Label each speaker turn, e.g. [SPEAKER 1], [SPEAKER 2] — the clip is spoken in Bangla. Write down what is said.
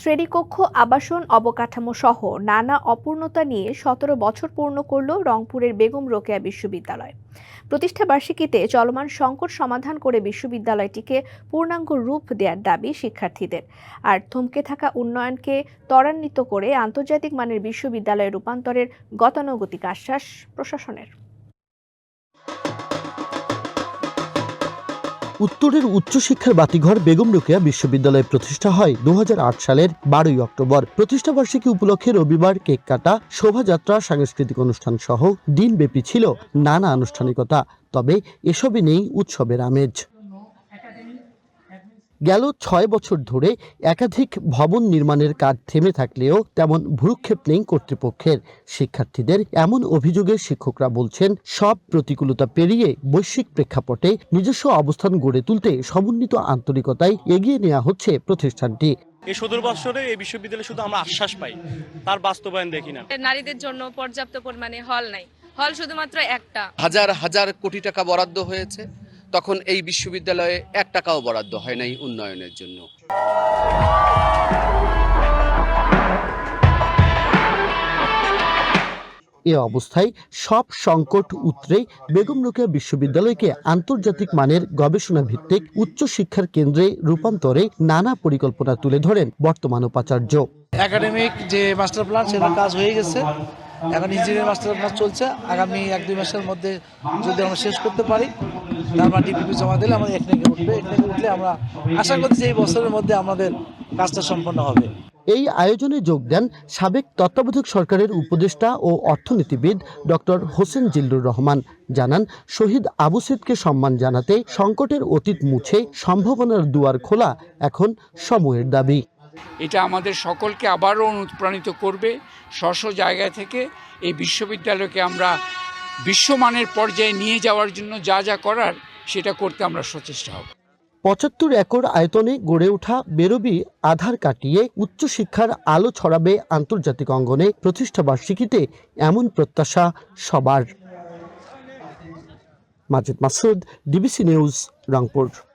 [SPEAKER 1] শ্রেণীকক্ষ, আবাসন, অবকাঠামো সহ নানা অপূর্ণতা নিয়ে সতেরো বছর পূর্ণ করল রংপুরের বেগম রোকেয়া বিশ্ববিদ্যালয়। প্রতিষ্ঠা বার্ষিকীতে চলমান সংকট সমাধান করে বিশ্ববিদ্যালয়টিকে পূর্ণাঙ্গ রূপ দেওয়ার দাবি শিক্ষার্থীদের। আর থমকে থাকা উন্নয়নকে ত্বরান্বিত করে আন্তর্জাতিক মানের বিশ্ববিদ্যালয়ে রূপান্তরের গতানুগতিক আশ্বাস প্রশাসনের।
[SPEAKER 2] উত্তরের উচ্চশিক্ষার বাতিঘর বেগম রোকেয়া বিশ্ববিদ্যালয়ে প্রতিষ্ঠা হয় দু হাজার আট সালের বারোই অক্টোবর। প্রতিষ্ঠা বার্ষিকী উপলক্ষে রবিবার কেক কাটা, শোভাযাত্রা, সাংস্কৃতিক অনুষ্ঠান সহ দিনব্যাপী ছিল নানা আনুষ্ঠানিকতা। তবে এসবই নেই উৎসবের আমেজ। গেল ছয় বছর ধরে একাধিক ভবন নির্মাণের কাজ থেমে থাকলেও তেমন ভ্রুক্ষেপ নেই কর্তৃপক্ষের। শিক্ষার্থীদের এমন অভিযোগে শিক্ষকরা বলছেন সব প্রতিকূলতা পেরিয়ে বৈশ্বিক প্রেক্ষাপটে নিজস্ব অবস্থান গড়ে তুলতে সমন্বিত আন্তরিকতায় এগিয়ে নেওয়া হচ্ছে প্রতিষ্ঠানটি।
[SPEAKER 3] এই সদর বৎসরে এই বিশ্ববিদ্যালয়ে শুধু আমরা আশ্বাস পাই তার বাস্তবায়ন দেখি না।
[SPEAKER 4] নারীদের জন্য পর্যাপ্ত পরিমাণে হল নাই। হল শুধুমাত্র একটা।
[SPEAKER 5] হাজার হাজার কোটি টাকা বরাদ্দ হয়েছে। তখন এই বিশ্ববিদ্যালয়ে এক টাকাও বরাদ্দ হয় নাই উন্নয়নের জন্য।
[SPEAKER 2] এ অবস্থায় সব সংকট উতরে বেগম রোকেয়া বিশ্ববিদ্যালয়কে আন্তর্জাতিক মানের গবেষণা ভিত্তিক উচ্চশিক্ষার কেন্দ্রে রূপান্তরে নানা পরিকল্পনা তুলে ধরেন বর্তমান উপাচার্য।
[SPEAKER 6] একাডেমিক যে মাস্টার প্ল্যান সেটা কাজ হয়ে গেছে। এখন ইঞ্জিনিয়ার মাস্টার প্ল্যান চলছে। আগামী এক, দুই মাসের মধ্যে যদি আমরা শেষ করতে পারি তারপর ডিপিপি জমা দিলে আমাদের এখানে উঠবে। এখানে উঠলে আমরা আশা করছি এই বছরের মধ্যে আমাদের কাজটা সম্পন্ন হবে।
[SPEAKER 2] এই আয়োজনে যোগ দেন সাবেক তত্ত্বাবধায়ক সরকারের উপদেষ্টা ও অর্থনীতিবিদ ডক্টর হোসেন জিল্লুর রহমান। জানান, শহীদ আবু সেদকে সম্মান জানাতে সংকটের অতীত মুছে সম্ভাবনার দুয়ার খোলা এখন সময়ের দাবি।
[SPEAKER 7] এটা আমাদের সকলকে আবারও অনুপ্রাণিত করবে। স্ব স্ব জায়গা থেকে এই বিশ্ববিদ্যালয়কে আমরা বিশ্বমানের পর্যায়ে নিয়ে যাওয়ার জন্য যা যা করার সেটা করতে আমরা সচেষ্ট হব।
[SPEAKER 2] পঁচাত্তর একর আয়তনে গড়ে ওঠা বেরবি আধার কাটিয়ে উচ্চশিক্ষার আলো ছড়াবে আন্তর্জাতিক অঙ্গনে প্রতিষ্ঠা বার্ষিকীতে এমন প্রত্যাশা সবার। Majid Masud, DBC news, Rangpur.